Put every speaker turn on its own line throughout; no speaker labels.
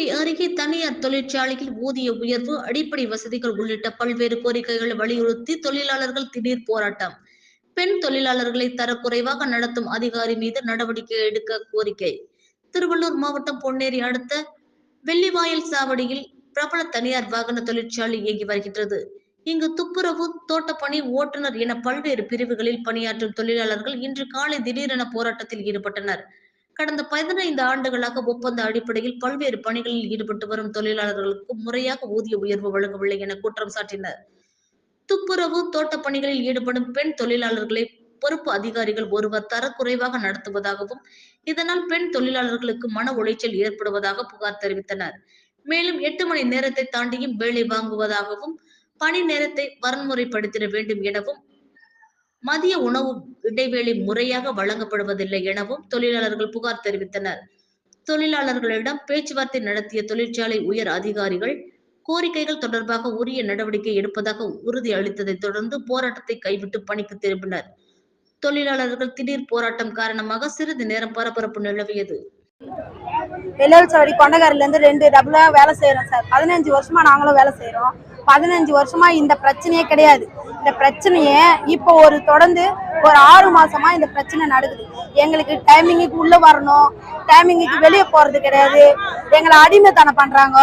பொன்னேரி அருகே தனியார் தொழிற்சாலையில் ஊதிய உயர்வு அடிப்படை வசதிகள் உள்ளிட்ட பல்வேறு கோரிக்கைகளை வலியுறுத்தி தொழிலாளர்கள் திடீர் போராட்டம். பெண் தொழிலாளர்களை தரக்குறைவாக நடத்தும் அதிகாரி மீது நடவடிக்கை எடுக்க கோரிக்கை. திருவள்ளூர் மாவட்டம் பொன்னேரி அடுத்த வெள்ளிவாயல் சாவடியில் பிரபல தனியார் வாகன தொழிற்சாலை இயங்கி வருகின்றது. இங்கு துப்புரவு தோட்டப்பணி ஓட்டுநர் என பல்வேறு பிரிவுகளில் பணியாற்றும் தொழிலாளர்கள் இன்று காலை திடீரென போராட்டத்தில் ஈடுபட்டனர். கடந்த பதினைந்து ஆண்டுகளாக ஒப்பந்த அடிப்படையில் பல்வேறு பணிகளில் ஈடுபட்டு வரும் தொழிலாளர்களுக்கு முறையாக ஊதிய உயர்வு வழங்கவில்லை என குற்றம் சாட்டினர். துப்புரவு தோட்ட பணிகளில் ஈடுபடும் பெண் தொழிலாளர்களை பொறுப்பு அதிகாரிகள் ஒருவர் தரக்குறைவாக நடத்துவதாகவும் இதனால் பெண் தொழிலாளர்களுக்கு மன உளைச்சல் ஏற்படுவதாக புகார் தெரிவித்தனர். மேலும் எட்டு மணி நேரத்தை தாண்டியும் வேலை வாங்குவதாகவும் பணி நேரத்தை வரன்முறைப்படுத்திட வேண்டும் எனவும் மதிய உணவு இடைவேளை முறையாக வழங்கப்படுவதில்லை எனவும் தொழிலாளர்கள் புகார் தெரிவித்தனர். தொழிலாளர்களிடம் பேச்சுவார்த்தை நடத்திய தொழிற்சாலை உயர் அதிகாரிகள் கோரிக்கைகள் தொடர்பாக உரிய நடவடிக்கை எடுப்பதாக உறுதி அளித்ததை தொடர்ந்து போராட்டத்தை கைவிட்டு பணிக்கு திரும்பினர். தொழிலாளர்கள் திடீர் போராட்டம் காரணமாக சிறிது நேரம் பரபரப்பு நிலவியது.
வெள்ளல் சாவடி கொண்டகாரில இருந்து ரெண்டு டபுளா வேலை செய்யறோம் சார். பதினஞ்சு வருஷமா நாங்களும் வேலை செய்யறோம் பதினஞ்சு வருஷமா இந்த பிரச்சனையே கிடையாது. இந்த பிரச்சனையே இப்போ ஒரு தொடர்ந்து ஒரு ஆறு மாசமா இந்த பிரச்சனை நடக்குது. எங்களுக்கு டைமிங்குக்கு உள்ள வரணும். டைமிங்குக்கு வெளியே போறது கிடையாது. எங்களை அடிமைத்தனம் பண்றாங்க.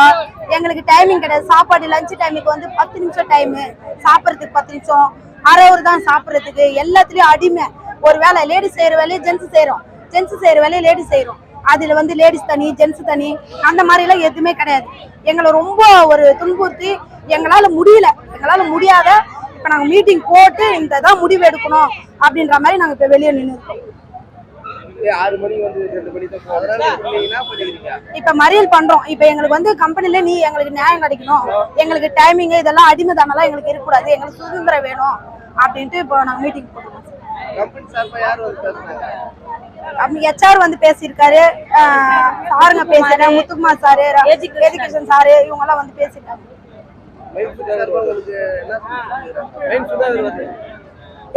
எங்களுக்கு டைமிங் கிடையாது. சாப்பாடு லஞ்ச் டைமுக்கு வந்து பத்து நிமிஷம் டைமு சாப்பிட்றதுக்கு பத்து நிமிஷம். அரை ஹவர் தான் சாப்பிட்றதுக்கு. எல்லாத்துலயும் அடிமை. ஒரு வேலை லேடிஸ் செய்யற வேலையை ஜென்ஸ் செய்யறோம். ஜென்ஸ் செய்யற வேலையை லேடிஸ் செய்யறோம். அதுல வந்து லேடிஸ் தனி ஜென்ஸ் தனி அந்த மாதிரி எல்லாம் எதுவுமே கிடையாது. எங்களை ரொம்ப ஒரு துன்புறுத்தி எங்களால முடியல. எங்களால முடியாத இப்ப நாங்க மீட்டிங் போட்டு இந்த தான் முடிவு எடுக்கணும் அப்படின்ற மாதிரி நாங்க இப்ப வெளியே நின்று இருக்கோம்
இப்ப
மறியல் பண்றோம். இப்ப எங்களுக்கு வந்து கம்பெனில நீ எங்களுக்கு நியாயம் கிடைக்கணும். எங்களுக்கு டைமிங் இதெல்லாம் அடிமைதானெல்லாம் எங்களுக்கு இருக்கக்கூடாது. எங்களுக்கு சுதந்திரம் வேணும் அப்படின்ட்டு இப்போ நாங்க மீட்டிங் போட்டுருக்கோம் அப்படி ஹெச்ஆர் வந்து பேசியிருக்காரு. சாருங்க பேசுறேன். முத்துக்குமார் சாரு எஜுகேஷன் சாரு இவங்க எல்லாம் வந்து பேசியிருக்காங்க.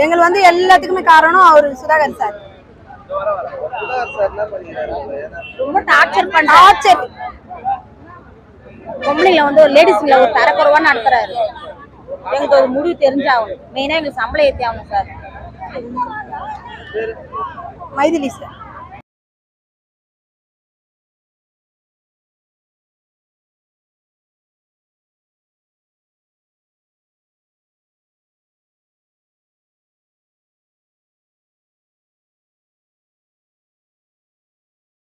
எங்களுக்கு வந்து எல்லாத்துக்குமே காரணம் அவர் சுதாகர் சார்.
சுதாகர் சார் என்ன பண்ணிக்கிறாரு ஏன்னா
ரொம்ப டார்ச்சர் பண்ண
டார்ச்சர்
பொம்பளைங்களை வந்து ஒரு லேடிஸ்ல ஒரு தரக்குறைவா நடத்துறாரு. எங்களுக்கு ஒரு முடிவு தெரிஞ்சாகணும். மெயினா எங்களுக்கு சம்பளம் ஏத்தி ஆகணும் சார்
மைதிலி சார்